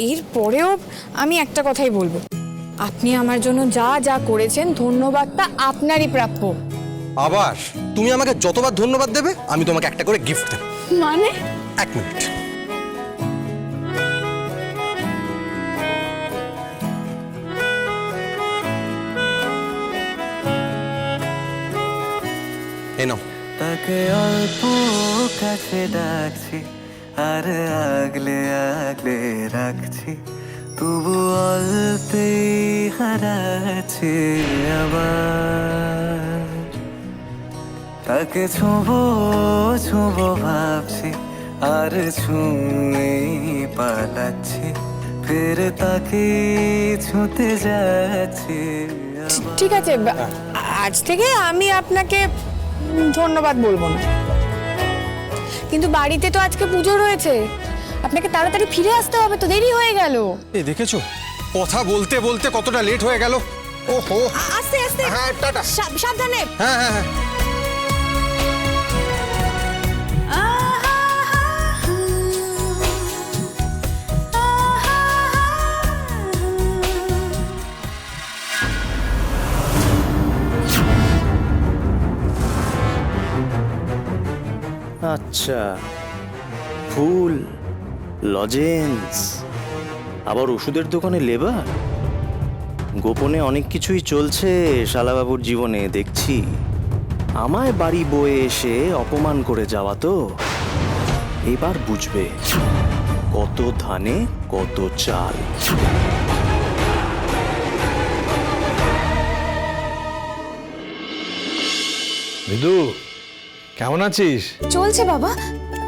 এর পরেও আমি একটা কথাই বলব। আপনি আমার জন্য যা যা করেছেন ধন্যবাদটা আপনারই প্রাপ্য। আবার তুমি আমাকে যতবার ধন্যবাদ দেবে আমি তোমাকে একটা করে গিফট দেবো। মানে? এক মিনিট। এই নাও। তাকে অল্প কাছে ডাকছি। আর আগলে আগলে রাখছি, তবু অল্পেই হারাচ্ছি আবার। তাকে ছোঁবো ছোঁবো ভাবছি, আর ছুঁয়ে পালাচ্ছি, ফের তাকে ছুঁতে যাচ্ছি ঠিক আছে আজ থেকে আমি আপনাকে ধন্যবাদ বলব না। কিন্তু বাড়িতে তো আজকে পুজো রয়েছে। আপনাকে তাড়াতাড়ি ফিরে আসতে হবে তো দেরি হয়ে গেল। এই দেখেছ? কথা বলতে বলতে কতটা লেট হয়ে গেল। ওহো। আস্তে আস্তে। হ্যাঁ টাটা। সাবধানে। হ্যাঁ হ্যাঁ হ্যাঁ। আচ্ছা। ফুল, লজেন্স, আবার ওষুধের দোকানে লেবার? গোপনে অনেক কিছুই চলছে শালাবাবুর জীবনে, দেখছি। আমায় বাড়ি বয়ে এসে অপমান করে যাওয়া তো? এবার বুঝবে কত ধানে, কত চাল। মৃদু কেমন আছিস? চলছে বাবা।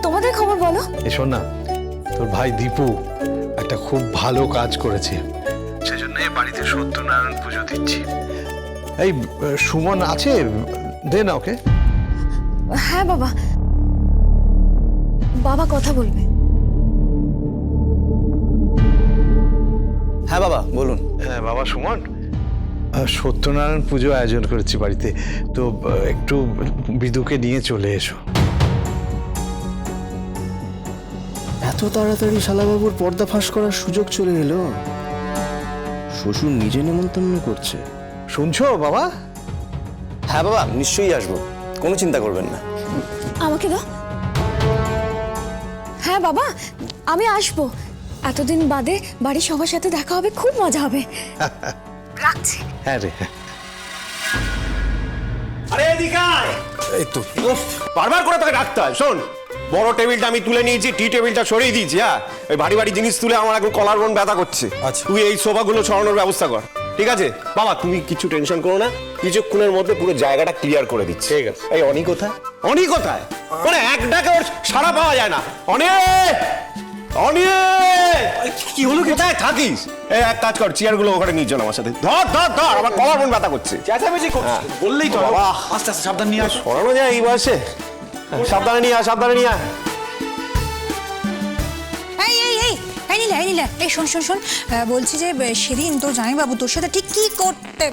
তোমাদের খবর বলো। এসো না। তোর ভাই দীপু একটা খুব ভালো কাজ করেছে। সেজন্য বাড়িতে সত্যনারায়ণ পুজো দিচ্ছি। এই সুমন আছে? দে না ওকে। হ্যাঁ বাবা। বাবা কথা বলবে। হ্যাঁ বাবা বলুন। হ্যাঁ বাবা সুমন। সত্যনারায়ণ পুজো আয়োজন করেছি বাড়িতে। তো একটু বিদুকে নিয়ে চলে এসো। এত তাড়াতাড়ি শালাবাবুর পর্দা ফাঁস করার সুযোগ চলে এলো? শ্বশুর নিজে নেমন্তন্ন করছে। শুনছো বাবা? হ্যাঁ বাবা নিশ্চয়ই আসব। কোনো চিন্তা করবেন না। আমাকে দাও। হ্যাঁ বাবা আমি আসব। এতদিন বাদে বাড়ির সবার সাথে দেখা হবে খুব মজা হবে। রাখছি হ্যাঁ রে আরে এদিকে আয়। এই তো। উফ, বারবার করে তোকে ডাকতে হয় শোন। বড় টেবিলটা আমি তুলে নিয়েছি টি টেবিলটা সরিয়ে দিয়েছি হ্যাঁ? ওই ভারী ভারী জিনিস তুলে আমার এখন কলার বোন ব্যথা করছে। আচ্ছা। তুই এই সোফাগুলো ছড়ানোর ব্যবস্থা কর ঠিক আছে? বাবা তুমি কিছু টেনশন করো না কিছুক্ষণের মধ্যে পুরো জায়গাটা ক্লিয়ার করে দিচ্ছি। ঠিক আছে। এই অনি কোথায় অনি কোথায় মানে এক ডাকে ওর সারা পাওয়া যায় না। অনি অনি কি হলো? কোথায় থাকিস? এই এক কাজ কর চেয়ারগুলো ওখানে নিয়ে চল আমার সাথে। ধর ধর ধর আমার কলার বোন ব্যথা করছে। চেঁচামেচি করছিস বললেই তো বাবা। আস্তে আস্তে সাবধান নিয়ে আস সরানো যায় এই বয়সে। সাবধানে নিয়ে আয় সাবধানে নিয়ে আয়। এই এই এই এই নীলা এই নীলা। এই শোন শোন শোন। বলছি যে সেদিন তোর বাবু তোর সাথে ঠিক কি করতে